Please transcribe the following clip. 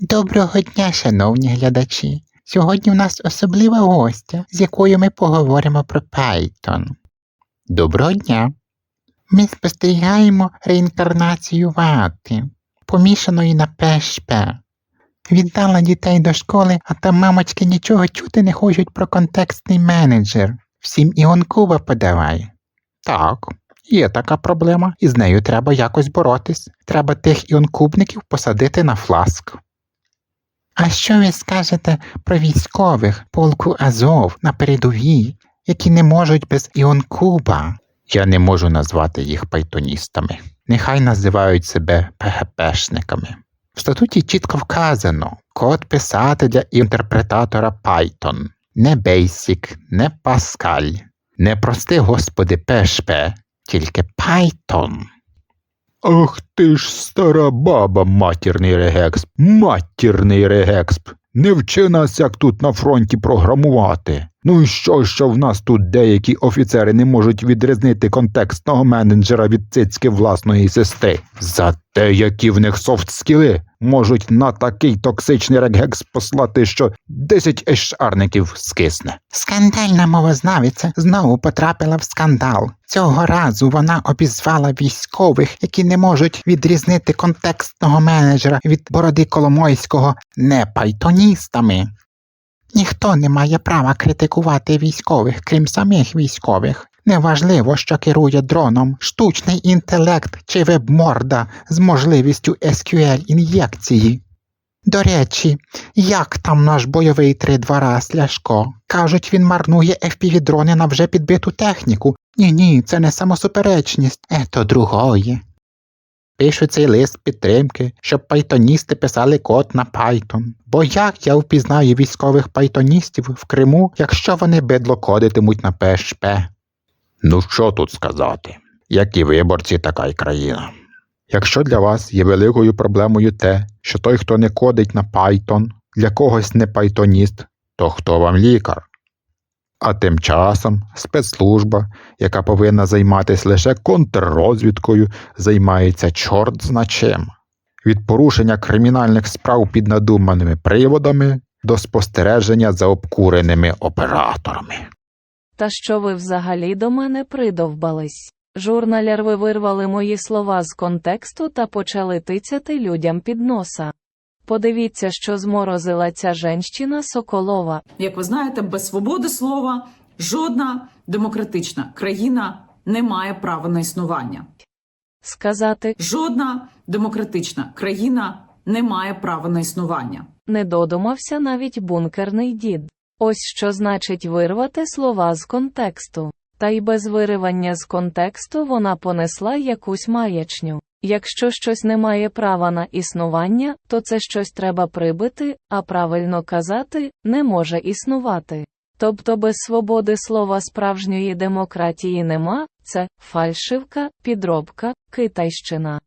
Доброго дня, шановні глядачі. Сьогодні у нас особлива гостя, з якою ми поговоримо про Python. Доброго дня. Ми спостерігаємо реінкарнацію вати, помішаної на PHP. Віддала дітей до школи, а там мамочки нічого чути не хочуть про контекстний менеджер. Всім іонкуба подавай. Так, є така проблема, і з нею треба якось боротись. Треба тих іонкубників посадити на фласк. А що ви скажете про військових полку Азов на передовій, які не можуть без іонкуба? Я не можу назвати їх пайтоністами. Нехай називають себе ПГПшниками. В статуті чітко вказано код писати для інтерпретатора Python. Не Basic, не Pascal. Не прости, господи, PHP, тільки Python. Ах ти ж стара баба, матірний регексп, матірний регексп. Не вчи нас, як тут на фронті програмувати. Ну і що, що в нас тут деякі офіцери не можуть відрізнити контекстного менеджера від цицьки власної сестри. Зате які в них софт-скіли можуть на такий токсичний регекс послати, що 10 ешарників скисне. Скандальна мовознавиця знову потрапила в скандал. Цього разу вона обізвала військових, які не можуть відрізнити контекстного менеджера від бороди Коломойського не пайтоністами. Ніхто не має права критикувати військових, крім самих військових. Неважливо, що керує дроном, штучний інтелект чи веб-морда з можливістю SQL ін'єкції. До речі, як там наш бойовий 3-2 Сляшко? Кажуть, він марнує FPV-дрони на вже підбиту техніку. Ні, ні, це не самосуперечність, ето другое. Пишу цей лист підтримки, щоб пайтоністи писали код на Python. Бо як я впізнаю військових пайтоністів в Криму, якщо вони бидло кодитимуть на PHP? Ну що тут сказати? Як і виборці, така й країна. Якщо для вас є великою проблемою те, що той, хто не кодить на Python, для когось не пайтоніст, то хто вам лікар? А тим часом спецслужба, яка повинна займатися лише контррозвідкою, займається чорт зна чим. Від порушення кримінальних справ під надуманими приводами до спостереження за обкуреними операторами. Та що ви взагалі до мене придовбались? Журналяр ви вирвали мої слова з контексту та почали тицяти людям під носа. Подивіться, що зморозила ця женщина Соколова. Як ви знаєте, без свободи слова жодна демократична країна не має права на існування. Сказати Жодна демократична країна не має права на існування. не додумався навіть бункерний дід. Ось що значить вирвати слова з контексту. Та й без виривання з контексту вона понесла якусь маячню. Якщо щось не має права на існування, то це щось треба прибити, а правильно казати не може існувати. Тобто без свободи слова справжньої демократії нема, це фальшивка, підробка, китайщина.